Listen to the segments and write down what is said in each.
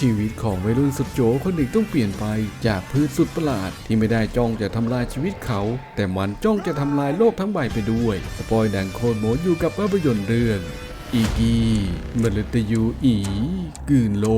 ชีวิตของวัยรุ่นสุดโจคนหนึ่งต้องเปลี่ยนไป จากพืชสุดประหลาด ที่ไม่ได้จ้องจะทำลายชีวิตเขา แต่มันจ้องจะทำลายโลกทั้งใบไปด้วย สปอยหนังโคตรโมอยู่กับภาพยนตร์เรื่องอีกีมฤตยูอีกืนโล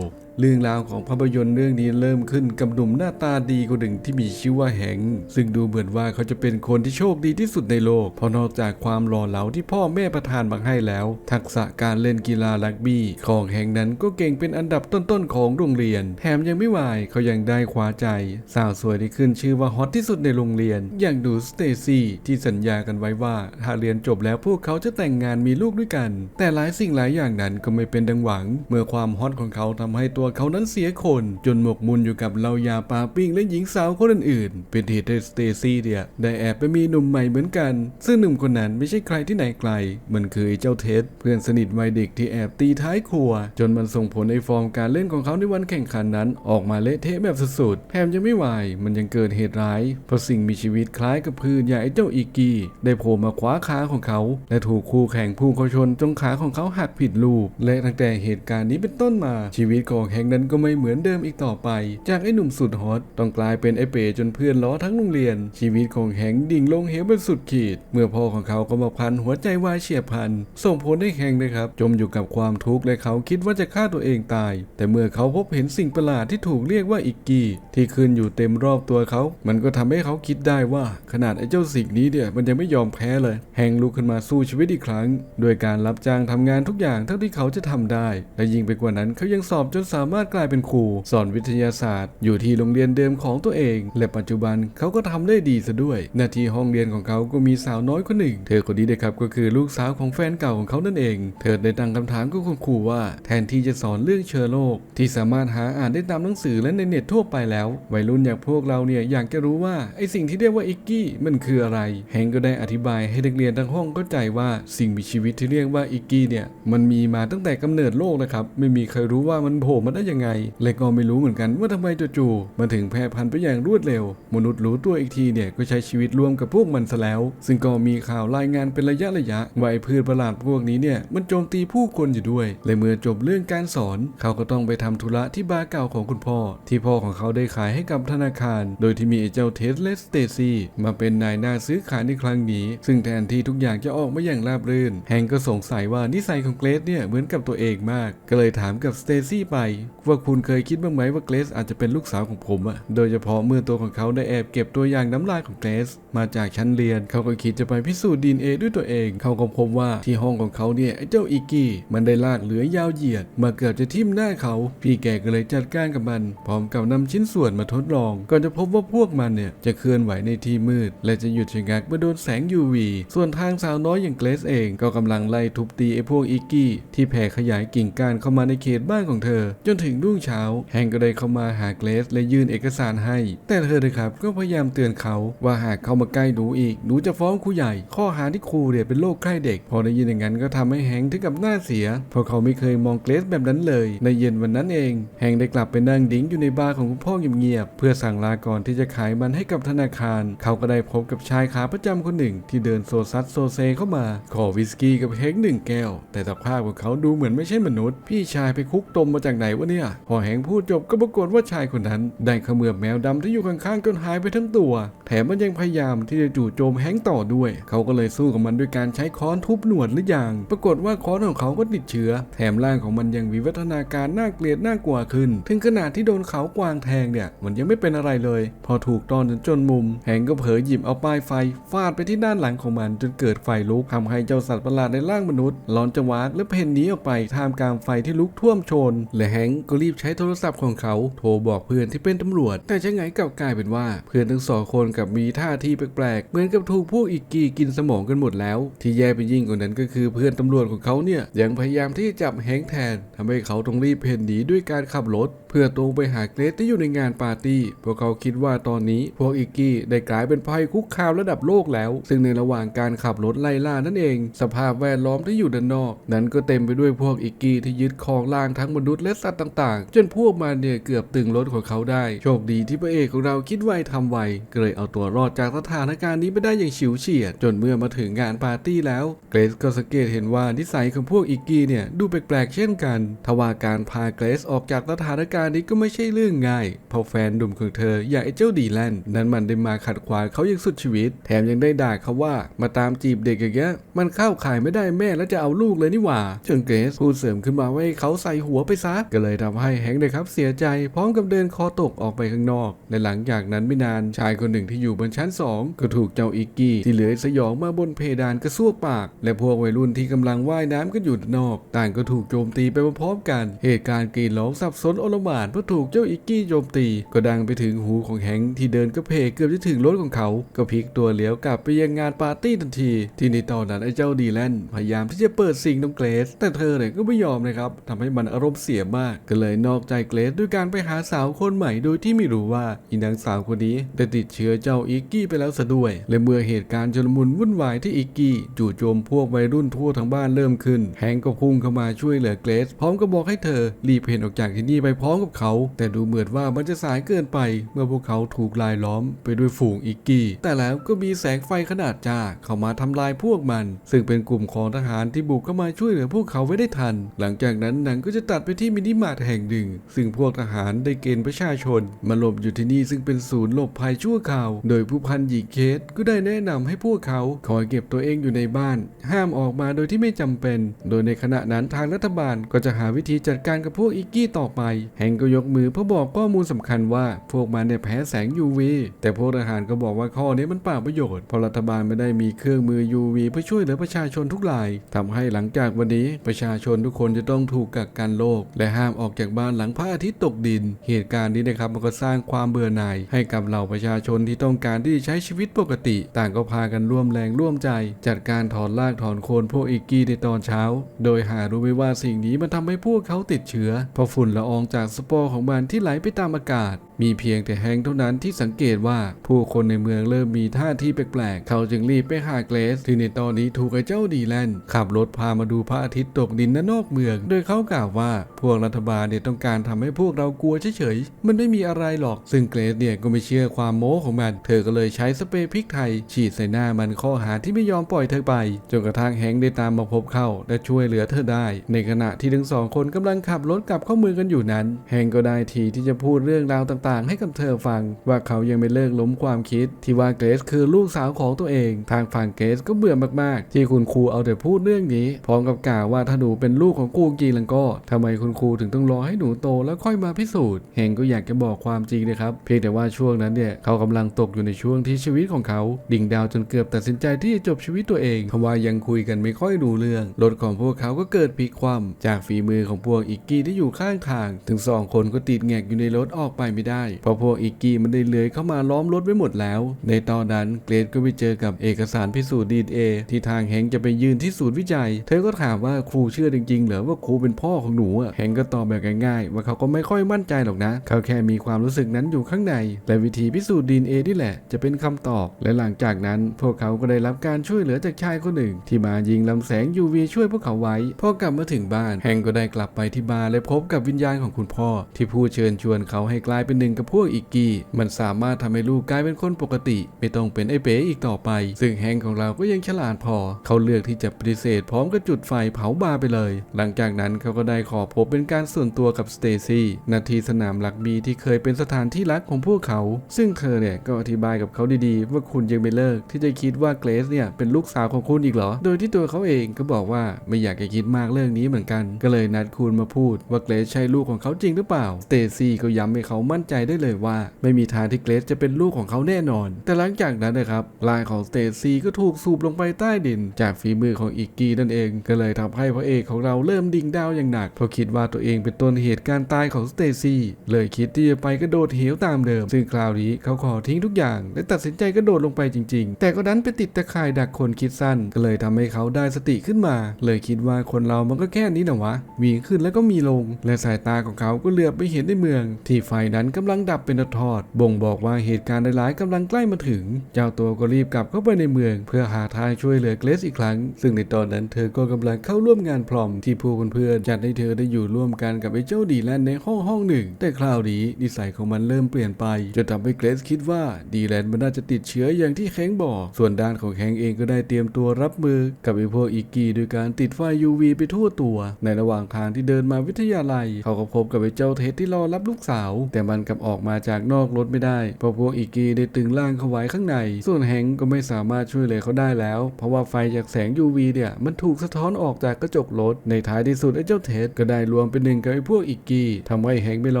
ก เรื่องราวของภาพยนตร์เรื่องนี้เริ่มขึ้นกับหนุ่มหน้าตาดีคนหนึ่งที่มีชื่อว่าแหง ซึ่งดูเหมือนว่าเขาจะเป็นคนที่โชคดีที่สุดในโลก เพราะนอกจากความหล่อเหลาที่พ่อแม่ประทานมาให้แล้ว ทักษะการเล่นกีฬารักบี้ของแหงนั้นก็เก่งเป็นอันดับต้นๆของโรงเรียน แถมยังไม่วายเขายังได้คว้าใจ สาวสวยที่ขึ้นชื่อว่าฮอตที่สุดในโรงเรียน อย่างดูสเตซี่ที่สัญญากันไว้ว่าถ้าเรียนจบแล้วพวกเขาจะแต่งงานมีลูกด้วยกัน แต่หลายสิ่งหลายอย่างนั้นก็ไม่เป็นดังหวัง เมื่อความฮอตของเขาทำให้ตัวเขานั้นเสียคน จนหมกมุ่นอยู่กับเหล้ายาปาปิ้งและหญิงสาวคนอื่นๆเป็นเหตุให้สเตซี่เนี่ยได้แอบไปมีหนุ่มใหม่เหมือนกัน ซึ่งหนุ่มคนนั้นไม่ใช่ใครที่ไหนไกล มันคือไอ้เจ้าเท็ดเพื่อนสนิทวัยเด็กที่แอบตีท้ายครัว จนมันส่งผลในฟอร์มการเล่นของเขาในวันแข่งขันนั้น ออกมาเละเทะแบบสุดๆแถมยังไม่วาย มันยังเกิดเหตุร้าย เพราะสิ่งมีชีวิตคล้ายกับพืนอย่างไอ้เจ้าอีกีได้โผล่มาคว้าขาของเขา และถูกคู่แข่งพุ่งเขาชนจนขาของเขาหักผิดรูป และตั้งแต่เหตุการณ์นี้เป็นต้นมาชีวิตของแฮงนั้นก็ไม่เหมือนเดิมอีกต่อไป จากไอ้หนุ่มสุดฮอตต้องกลายเป็นไอ้เป๋จนเพื่อนล้อทั้งโรงเรียน ชีวิตของแฮงดิ่งลงเหวเป็นสุดขีด เมื่อพ่อของเขาก็มาพันหัวใจวายเฉียบพลัน ส่งผลให้แฮงนะครับ จมอยู่กับความทุกข์และเขาคิดว่าจะฆ่าตัวเองตาย แต่เมื่อเขาพบเห็นสิ่งประหลาดที่ถูกเรียกว่าอิกกี้ ที่ขึ้นอยู่เต็มรอบตัวเขา มันก็ทำให้เขาคิดได้ว่าขนาดไอ้เจ้าสิ่งนี้เนี่ยมันยังไม่ยอมแพ้เลยแฮงลุกขึ้นมาสู้ชีวิตอีกครั้ง โดยการรับจ้างทำงานทุกอย่างเท่าที่เขาจะทำได้ และยิ่งไปกว่านั้นเขายังสอบจนสาามารถกลายเป็นครูสอนวิทยาศาสตร์ อยู่ที่โรงเรียนเดิมของตัวเอง และปัจจุบันเขาก็ทำได้ดีซะด้วย หน้าที่ห้องเรียนของเขาก็มีสาวน้อยคนหนึ่ง เธอคนนี้นะครับก็คือลูกสาวของแฟนเก่าของเขานั่นเอง เธอได้ตั้งคำถามกับคุณครูว่า แทนที่จะสอนเรื่องเชื้อโรคที่สามารถหาอ่านได้ตามหนังสือและในเน็ตทั่วไปแล้ว วัยรุ่นอย่างพวกเราเนี่ยอยากจะรู้ว่าไอสิ่งที่เรียกว่าอิกกี้มันคืออะไรแฮงก็ได้อธิบายให้นักเรียนทั้งห้องเข้าใจว่าสิ่งมีชีวิตที่เรียกว่าอิกกี้เนี่ยมันมีมาตั้งแต่กำเนิดโลกนะครับไม่มีใครรู้ว่ามันโผล่มาได้ยังไงและก็ไม่รู้เหมือนกันว่าทำไมจู่ๆมันถึงแพร่พันธุ์ไปอย่างรวดเร็ว มนุษย์รู้ตัวอีกทีเนี่ยก็ใช้ชีวิตร่วมกับพวกมันซะแล้ว ซึ่งก็มีข่าวรายงานเป็นระยะระยะว่าไอ้พืชประหลาดพวกนี้เนี่ยมันโจมตีผู้คนอยู่ด้วยและเมื่อจบเรื่องการสอน เขาก็ต้องไปทำธุระที่บาร์เก่าของคุณพ่อ ที่พ่อของเขาได้ขายให้กับธนาคาร โดยที่มีเจ้าเทสเลสเตซี่มาเป็นนายหน้าซื้อขายในครั้งนี้ ซึ่งแทนที่ทุกอย่างจะออกมาอย่างราบรื่น แฮงก็สงสัยว่านิสัยของเกรซเนี่ยเหมือนกับตัวเองมาก ก็เลยถามกับสเตซี่ไปว่าคุณเคยคิดบ้างไหมว่าเกรซอาจจะเป็นลูกสาวของผมอะโดยเฉพาะเมื่อตัวของเขาได้แอบเก็บตัวอย่างน้ำลายของเกรซมาจากชั้นเรียน เขาก็คิดจะไปพิสูจน์ดีเอด้วยตัวเอง เขาก็พบว่าที่ห้องของเขาเนี่ยไอ้เจ้าอีกี้มันได้ลากเหลือยาวเหยียด มาเกือบจะทิ่มหน้าเขา พี่แกก็เลยจัดการกับมัน พร้อมกับนำชิ้นส่วนมาทดลองก่อนจะพบว่าพวกมันเนี่ยจะเคลื่อนไหวในที่มืด และจะหยุดชะงักเมื่อโดนแสง UV ส่วนทางสาวน้อยอย่างเกรซเองก็กำลังไล่ทุบตีไอ้พวกอีกี้ที่แผ่ขยายกิ่งก้านเข้ามาในเขตบ้านของเธอจนถึงรุ่งเช้า แฮงก็ได้เข้ามาหาเกรซและยื่นเอกสารให้ แต่เธอนะครับก็พยายามเตือนเขาว่าหากเข้ามาใกล้หนูอีกหนูจะฟ้องครูใหญ่ ข้อหาที่ครูเนี่ยเป็นโรคใคร่เด็ก พอได้ยินอย่างนั้นก็ทำให้แฮงถึงกับหน้าเสีย เพราะเขาไม่เคยมองเกรซแบบนั้นเลย ในเย็นวันนั้นเอง แฮงได้กลับไปนั่งดิ้งอยู่ในบาร์ของคุณพ่อเงียบๆเพื่อสั่งลาก่อนที่จะขายมันให้กับธนาคาร เขาก็ได้พบกับชายขาประจำคนหนึ่ง ที่เดินโซซัดโซเซเข้ามา ขอวิสกี้กับเฮงหนึ่งแก้ว แต่สภาพของเขาดูเหมือนไม่ใช่มนุษย์ พี่ชายไปคุกตมมาจากไหนวะเนี่ย พอแฮงพูดจบก็ปรากฏว่าชายคนนั้น ได้ขมือบแมวดำที่อยู่ข้างๆจนหายไปทั้งตัว แถมมันยังพยายามที่จะจู่โจมแฮงต่อด้วย เขาก็เลยสู้กับมันด้วยการใช้ค้อนทุบหนวดหรืออย่าง ปรากฏว่าค้อนของเขาก็ติดเชื้อ แถมร่างของมันยังวิวัฒนาการน่าเกลียดน่ากลัวขึ้น ถึงขนาดที่โดนเขากวางแทงเนี่ย มันยังไม่เป็นอะไรเลย พอถูกตอนจนจนมุมแฮงก็เผลอหยิบเอาป้ายไฟฟาดไปที่ด้านหลังของมันจนเกิดไฟลุกทำให้เจ้าสัตว์ประหลาดในร่างมนุษย์ร้อนจะวากและเพ่นหนีออกไปท่ามกลางไฟที่ลุกท่วมโชนและแฮงก็รีบใช้โทรศัพท์ของเขาโทรบอกเพื่อนที่เป็นตำรวจ แต่ช่างไงกลับกลายเป็นว่าเพื่อนทั้งสองคนกับมีท่าทีแปลกๆ เหมือนกับถูกพวกอีกกีกินสมองกันหมดแล้ว ที่แย่ไปยิ่งกว่านั้นก็คือเพื่อนตำรวจของเขาเนี่ยยังพยายามที่จะจับแฮงแทนทำให้เขาต้องรีบเพ่นหนีด้วยการขับรถ พื่อตรงไปหาเกรซที่อยู่ในงานปาร์ตี้ พวกเขาคิดว่าตอนนี้พวกอีกกี้ได้กลายเป็นภัยคุกคามระดับโลกแล้ว ซึ่งในระหว่างการขับรถไล่ล่านั่นเอง สภาพแวดล้อมที่อยู่ด้านนอก นั้นก็เต็มไปด้วยพวกอีกกี้ที่ยึดครองร่างทั้งมนุษย์และสัตว์ต่างๆ จนพวกมันเนี่ยเกือบตึงรถของเขาได้ โชคดีที่พระเอกของเราคิดไวทำไวก็เลยเอาตัวรอดจากสถานการณ์นี้ไปได้อย่างฉิวเฉียด จนเมื่อมาถึงงานปาร์ตี้แล้วเกรซก็สังเกตเห็นว่านิสัยของพวกอิกกี้เนี่ยดูแปลกๆเช่นกันทว่าการพาเกรซออกจากสถานการณ์การนี้ก็ไม่ใช่เรื่องง่ายเพราะแฟนหนุ่มของเธออย่างไอ้เจ้าดีแลนนั้นมันได้มาขัดขวางเขาอย่างสุดชีวิต แถมยังได้ด่าเขาว่ามาตามจีบเด็กอย่างเงี้ยมันเข้าข่ายไม่ได้แม่แล้วจะเอาลูกเลยนี่หว่าจนเกรซพูดเสริมขึ้นมาว่าให้เขาใส่หัวไปซะก็เลยทำให้แฮงค์นะครับเสียใจพร้อมกับเดินคอตกออกไปข้างนอกและหลังจากนั้นไม่นานชายคนหนึ่งที่อยู่บนชั้นสองก็ถูกเจ้าอิกกี้ที่เหลือสยองมาบนเพดานกระซวกปาก และพวกวัยรุ่นที่กำลังว่ายน้ำกันอยู่ด้านนอก ต่างก็ถูกโจมตีไปพร้อมๆกัน เหตุการณ์กรีดร้องสับสนโอลหม่านเพราะถูกเจ้าอิกกี้โจมตี ก็ดังไปถึงหูของแฮงที่เดินกระเพกเกือบจะถึงรถของเขา ก็พลิกตัวเลี้ยวกลับไปยังงานปาร์ตี้ทันที ที่ในตอนนั้นไอ้เจ้าดีแลนพยายามที่จะเปิดซิงน้องเกรซแต่เธอเนี่ยก็ไม่ยอมนะครับทำให้มันอารมณ์เสียมากก็เลยนอกใจเกรซด้วยการไปหาสาวคนใหม่โดยที่ไม่รู้ว่าอีนางสาวคนนี้ได้ติดเชื้อเจ้าอิกกี้ไปแล้วซะด้วยและเมื่อเหตุการณ์จนมุนวุ่นวายที่อิกกี้จู่โจมพวกวัยรุ่นทั่วทั้งบ้านเริ่มขึ้น แฮงก์ก็พุ่งเข้ามาช่วยเหลือเกรซพร้อมกับบอกให้เธอรีบเพ่นออกจากที่นี่ไปพร้อมกับเขา แต่ดูเหมือนว่ามันจะสายเกินไป เมื่อพวกเขาถูกลายล้อมไปด้วยฝูงอิกกี้ แต่แล้วก็มีแสงไฟขนาดจ้าเข้ามาทำลายพวกมัน ซึ่งเป็นกลุ่มของทหารที่บุกเข้ามาช่วยเหลือพวกเขาไว้ได้ทัน หลังจากนั้นหนังก็จะตัดไปที่มินิมาร์ทแห่งหนึ่ง ซึ่งพวกทหารได้เกณฑ์ประชาชน มาหลบอยู่ที่นี่ซึ่งเป็นศูนย์หลบภัยชั่วคราว โดยผู้พันหญิงเคสก็ได้แนะนำให้พวกเขาคอยเก็บตัวเองอยู่ในบ้าน ห้ามออกมาโดยที่ไม่จำเป็น โดยในขณะนั้นทางรัฐบาลก็จะหาวิธีจัดการกับพวกอิกกี้ต่อไปงก์ก็ยกมือเพื่อบอกข้อมูลสำคัญว่าพวกมันเนี่ยแพ้แสง UV แต่พวกทหารก็บอกว่าข้อนี้มันเปล่าประโยชน์เพราะรัฐบาลไม่ได้มีเครื่องมือ UV เพื่อช่วยเหลือประชาชนทุกรายทำให้หลังจากวันนี้ประชาชนทุกคนจะต้องถูกกักกันโรคและห้ามออกจากบ้านหลังพระอาทิตย์ตกดิน เหตุการณ์นี้นะครับมันก็สร้างความเบื่อหน่ายให้กับเหล่าประชาชนที่ต้องการที่จะใช้ชีวิตปกติ ต่างก็พากันร่วมแรงร่วมใจ จัดการถอนรากถอนโคนพวกอิกกี้ในตอนเช้า โดยหารู้ไหมว่าสิ่งนี้มันทำให้พวกเขาติดเชื้อเพราะฝุ่นละอองจากสปอร์ของมันที่ไหลไปตามอากาศมีเพียงแต่แฮงเท่านั้นที่สังเกตว่าผู้คนในเมืองเริ่มมีท่าทีแปลกๆ เขาจึงรีบไปหาเกรซที่ในตอนนี้ถูกไอ้เจ้าดีแลนด์ขับรถพามาดูพระอาทิตย์ตกดินณนอกเมือง โดยเขากล่าวว่าพวกรัฐบาลเนี่ยต้องการทำให้พวกเรากลัวเฉยๆ มันไม่มีอะไรหรอก ซึ่งเกรซเนี่ยก็ไม่เชื่อความโม้ของมัน เธอก็เลยใช้สเปรย์พริกไทย ฉีดใส่หน้ามันข้อหาที่ไม่ยอมปล่อยเธอไปจนกระทั่งแฮงได้ตามมาพบเข้าและช่วยเหลือเธอได้ ในขณะที่ทั้งสองคนกำลังขับรถกลับเข้าเมืองกันอยู่นั้น แฮงก็ได้ทีที่จะพูดเรื่องราวต่างๆ ให้กับเธอฟัง ว่าเขายังไม่เลิกล้มความคิด ที่ว่าเกรซคือลูกสาวของตัวเอง ทางฝั่งเกรซก็เบื่อมากๆ ที่คุณครูเอาแต่พูดเรื่องนี้ พร้อมกับกล่าวว่าถ้าหนูเป็นลูกของกูจริงแล้วก็ทำไมคุณครูถึงต้องรอให้หนูโตแล้วค่อยมาพิสูจน์แฮงก็อยากจะบอกความจริงนะครับเพียงแต่ว่าช่วงนั้นเนี่ยเขากำลังตกอยู่ในช่วงที่ชีวิตของเขา ดิ่งดาวจนเกือบตัดสินใจที่จะจบชีวิตตัวเองเพราะว่ายังคุยกันไม่ค่อยรู้เรื่องรถของพวกเขาก็เกิดพลิกคว่ำจากฝีมือของพวกอิกกี้ที่อยู่ข้างทาง ถึงสองคนก็ติดแงกอยู่ในรถออกไปไม่ได้เพราะพวกอิกกี้มันได้เลื้อยเข้ามาล้อมรถไว้หมดแล้ว ในตอนนั้นเกรดก็ไปเจอกับเอกสารพิสูจน์ดีเอที่ทางแฮงจะไปยืนที่ศูนย์วิจัย เธอก็ถามว่าครูเชื่อจริงๆเหรอว่าครูเป็นพ่อของหนูอะแฮงก็ตอบแบบง่ายๆว่าเขาก็ไม่ค่อยมั่นใจหรอกนะ เขาแค่มีความรู้สึกนั้นอยู่ข้างใน และวิธีพิสูจน์ดีเอนี่แหละ จะเป็นคำตอบ และหลังจากนั้น พวกเขาก็ได้รับการช่วยเหลือจากชายคนหนึ่ง ที่มายิงลำแสง UV ช่วยพวกเขาไว้พอกลับมาถึงบ้านแฮงก็ได้กลับไปที่บาร์และพบกับวิญญาณของคุณพ่อ ที่พูดเชิญชวนเขาให้กลายเป็นหนึ่งกับพวกอิกกี้ มันสามารถทำให้ลูกกลายเป็นคนปกติ ไม่ต้องเป็นไอ้เป๋อีกต่อไป ซึ่งแฮงก์ของเราก็ยังฉลาดพอ เขาเลือกที่จะปฏิเสธพร้อมกับจุดไฟเผาบาร์ไปเลย หลังจากนั้นเขาก็ได้ขอพบเป็นการส่วนตัวกับสเตซี่นาทีสนามลักบีที่เคยเป็นสถานที่รักของพวกเขา ซึ่งเธอเนี่ยก็อธิบายกับเขาดีๆ ว่าคุณยังไม่เลิกที่จะคิดว่าเกรซเนี่ยเป็นลูกสาวของคุณอีกเหรอ โดยที่ตัวเขาเองก็บอกว่าไม่อยากจะคิดมากเรื่องนี้เหมือนกัน ก็เลยนัดคุณมาพูดว่าเกรซใช่ลูกของเขาจริงหรือเปล่าสเตซี่ก็ย้ำให้เขามั่นใจได้เลยว่า ไม่มีทางที่เกรซจะเป็นลูกของเขาแน่นอน แต่หลังจากนั้นนะครับลายของสเตซี่ก็ถูกสูบลงไปใต้ดิน จากฝีมือของอีกกีนั่นเอง ก็เลยทำให้พระเอกของเราเริ่มดิ่งดาวอย่างหนักเพราะคิดว่าตัวเองเป็นต้นเหตุการตายของสเตซี่เลยคิดที่จะไปกระโดดเหวตามเดิม ซึ่งคราวนี้เขาขอทิ้งทุกอย่าง และตัดสินใจกระโดดลงไปจริง ๆ แต่ก็ดันไปติดตะข่ายดักคนคิดสั้น ก็เลยทำให้เขาได้สติขึ้นมา เลยคิดว่าคนเรามันก็แค่นี้นะวะมีขึ้นแล้วก็มีลง และสายตาของเขาก็เหลือบไปเห็นในเมือง ที่ไฟนั้นกำลังดับเป็นทอด บ่งบอกว่าเหตุการณ์ร้ายๆกำลังใกล้มาถึง เจ้าตัวก็รีบกลับเข้าไปในเมือง เพื่อหาทางช่วยเหลือเกรซอีกครั้ง ซึ่งในตอนนั้นเธอก็กำลังเข้าร่วมงานพรอมที่พวกเพื่อนๆจัดให้เธอได้อยู่ร่วมกันกับไอ้เจ้าดีแลนในห้องห้องหนึ่ง แต่คราวนี้นิสัยของมันเริ่มเปลี่ยนไปจนทำให้เกรซคิดว่าดีแลนมันน่าจะติดเชื้ออย่างที่แฮงบอก ส่วนด้านของแฮงเองก็ได้เตรียมตัวรับมือกับไอ้พวกอีกกี้โดยการติดไฟ UV ไปทั่วตัว ในระหว่างทางที่เดินมาวิทยาลัย เขาก็พบกับไอ้เจ้าเท็ดที่รอรับลูกสาว แต่มันกับออกมาจากนอกรถไม่ได้เพราะพวกอีกีได้ตึงร่างเขาไว้ข้างใน ส่วนแฮงก็ไม่สามารถช่วยเหลือเขาได้แล้ว เพราะว่าไฟจากแสง UV เนี่ยมันถูกสะท้อนออกจากกระจกรถ ในท้ายที่สุดไอ้เจ้าเท็ดก็ได้รวมเป็นหนึ่งกับไอ้พวกอีกกี้ทำให้แฮงไม่ร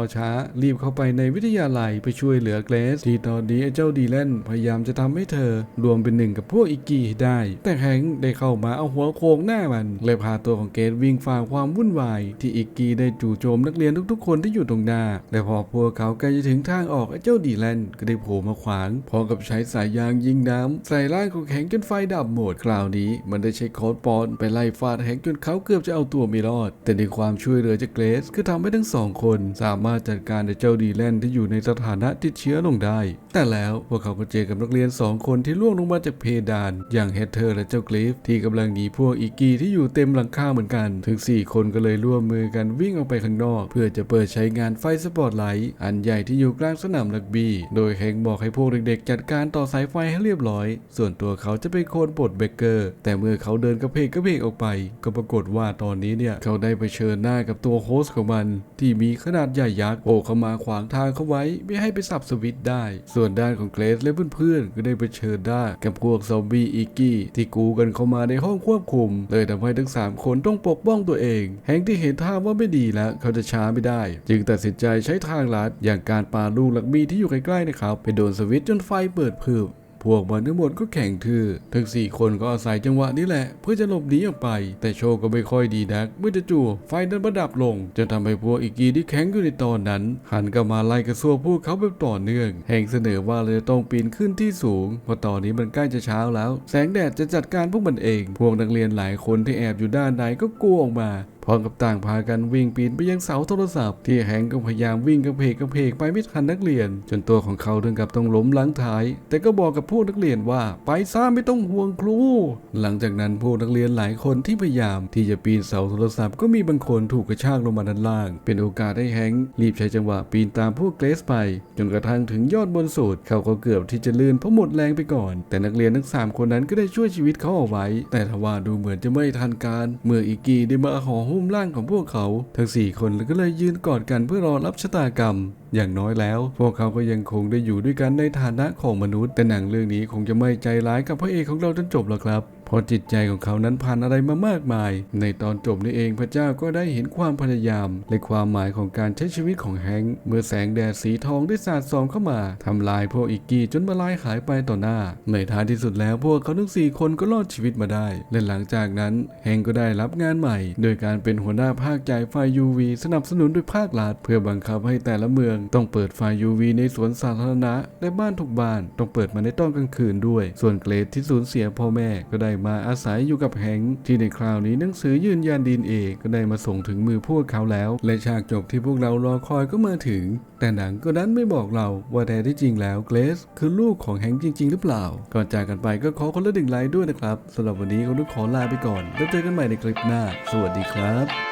อช้า รีบเข้าไปในวิทยาลัยไปช่วยเหลือเกรซที่ตอนนี้ไอ้เจ้าดีแลนพยายามจะทำให้เธอ รวมเป็นหนึ่งกับพวกอีกีได้ แต่แฮงได้เข้ามาเอาหัวโขกหน้ามันเลยพาตัวของเกรซวิ่งฝ่าความวุ่นวาย ที่อีกีได้จู่โจมนักเรียนทุกๆ คนที่อยู่ตรงหน้าและพอพวกเขากลจะถึงทางออกไอ้เจ้าดีแลนก็ได้โผล่มาขวางพร้อมกับใช้สายยางยิงน้ำใส่ร่างของแฮงจนไฟดับหมดคราวนี้มันได้ใช้โค้ดปอนไปไล่ฟาดแฮงจนเขาเกือบจะเอาตัวไม่รอด แต่ในความช่วยเหลือจากเกรซคือทำให้ทั้งสองคน สามารถจัดการไอ้เจ้าดีแลนที่อยู่ในสถานะติดเชื้อลงได้ แต่แล้วพวกเขาก็เจอกับนักเรียนสองคนที่ล่วงลงมาจากเพดาน อย่างเฮเธอร์และเจ้ากลิฟที่กำลังหนีพวกอีกีที่อยู่เต็มหลังคาเหมือนกัน ถึง 4 คนก็เลยร่วมมือกันวิ่งออกไปข้างนอก เพื่อจะเปิดใช้งานไฟสปอตไลท์อันใหญ่ที่อยู่กลางสนามรักบี้ โดยแฮงบอกให้พวกเด็กๆ จัดการต่อสายไฟให้เรียบร้อย ส่วนตัวเขาจะเป็นคนปลดเบเกอร์ แต่เมื่อเขาเดินกระเพกกระเพกออกไป ก็ปรากฏว่าตอนนี้เนี่ย เขาได้ไปเผชิญหน้ากับตัวโฮสต์ของมัน ที่มีขนาดใหญ่ยักษ์โผล่เข้ามาขวางทางเขาไว้ไม่ให้ไปสับสวิตได้ ส่วนด้านของเกรซและเพื่อนๆก็ได้ไปเผชิญหน้ากับพวกซอมบี้อีกกี้ที่กูกันเข้ามาในห้องควบคุม เลยทำให้ทั้ง 3 คนต้องปกป้องตัวเอง แฮงที่เห็นท่าว่าไม่ดีแล้วเขาจะช้าไม่ได้ จึงตัดสินใจใช้ทางลัดอย่างการปาลูกลักบี้ที่อยู่ใกล้ๆนะครับไปโดนสวิตจนไฟเปิดเพิ่มพวกมันทั้งหมดก็แข่งทื่อทั้งสี่คนก็อาศัยจังหวะนี้แหละ เพื่อจะหลบหนีออกไป แต่โชคก็ไม่ค่อยดีนัก เมื่อจะจู่ไฟนั้นประดับลง จนทำให้พวกอีกีที่แข็งอยู่ในตอนนั้น หันกลับมาไล่กระซวกพวกเขาแบบต่อเนื่อง แห่งเสนอว่าเราจะต้องปีนขึ้นที่สูงเพราะตอนนี้มันใกล้จะเช้าแล้ว แสงแดดจะจัดการพวกมันเอง พวกนักเรียนหลายคนที่แอบอยู่ด้านในก็กลัวออกมา ร้อมกับต่างพากันวิ่งปีนไปยังเสาโทรศัพท์ ที่แฮงก็พยายามวิ่งกระเพกกระเพกไปไม่ทันนักเรียน จนตัวของเขาถึงกับต้องล้มหลังท้าย แต่ก็บอกกับพวกนักเรียนว่าไปซ่าไม่ต้องห่วงครู หลังจากนั้นพวกนักเรียนหลายคนที่พยายาม ที่จะปีนเสาโทรศัพท์ก็มีบางคนถูกกระชากลงมาด้านล่าง เป็นโอกาสให้แฮงรีบใช้จังหวะปีนตามพวกเกรซไป จนกระทั่งถึงยอดบนสุดเขาก็เกือบที่จะลื่นเพราะหมดแรงไปก่อน แต่นักเรียนทั้งสามคนนั้นก็ได้ช่วยชีวิตเขาเอาไว้ แต่ทว่าดูเหมือนจะไม่ทันการ เมื่ออีกีได้มาห่อหุ้มร่างของพวกเขา ทั้งสี่คนก็เลยยืนกอดกันเพื่อรอรับชะตากรรม อย่างน้อยแล้ว พวกเขาก็ยังคงได้อยู่ด้วยกันในฐานะของมนุษย์ แต่หนังเรื่องนี้คงจะไม่ใจร้ายกับพระเอกของเราจนจบหรอกครับ เพราะจิตใจของเขานั้นผ่านอะไรมามากมาย ในตอนจบนี่เองพระเจ้าก็ได้เห็นความพยายาม และความหมายของการใช้ชีวิตของแฮงค์เมื่อแสงแดดสีทองได้สาดส่องเข้ามาทำลายพวกอีกกี้จนมาลายหายไปต่อหน้า ในท้ายที่สุดแล้วพวกเขาทั้งสี่คนก็รอดชีวิตมาได้ และหลังจากนั้นแฮงค์ก็ได้รับงานใหม่ โดยการเป็นหัวหน้าภาคจ่ายไฟ UV สนับสนุนโดยภาครัฐเพื่อบังคับให้แต่ละเมืองต้องเปิดไฟ UV ในสวนสาธารณะและบ้านทุกบ้านต้องเปิดมาในตอนกลางคืนด้วย ส่วนเกรดที่สูญเสียพ่อแม่ก็ได้มาอาศัยอยู่กับแหงที่ในคราวนี้หนังสือยืนยันดีเอก็ได้มาส่งถึงมือพวกเขาแล้ว และฉากจบที่พวกเรารอคอยก็มาถึง แต่หนังก็ดันไม่บอกเราว่าแท้ที่จริงแล้วเกรซคือลูกของแหงจริง ๆ หรือเปล่า ก่อนจากกันไปก็ขอคนละหนึ่งไลค์ด้วยนะครับสำหรับวันนี้ก็ต้องขอลาไปก่อนแล้วเจอกันใหม่ในคลิปหน้า สวัสดีครับ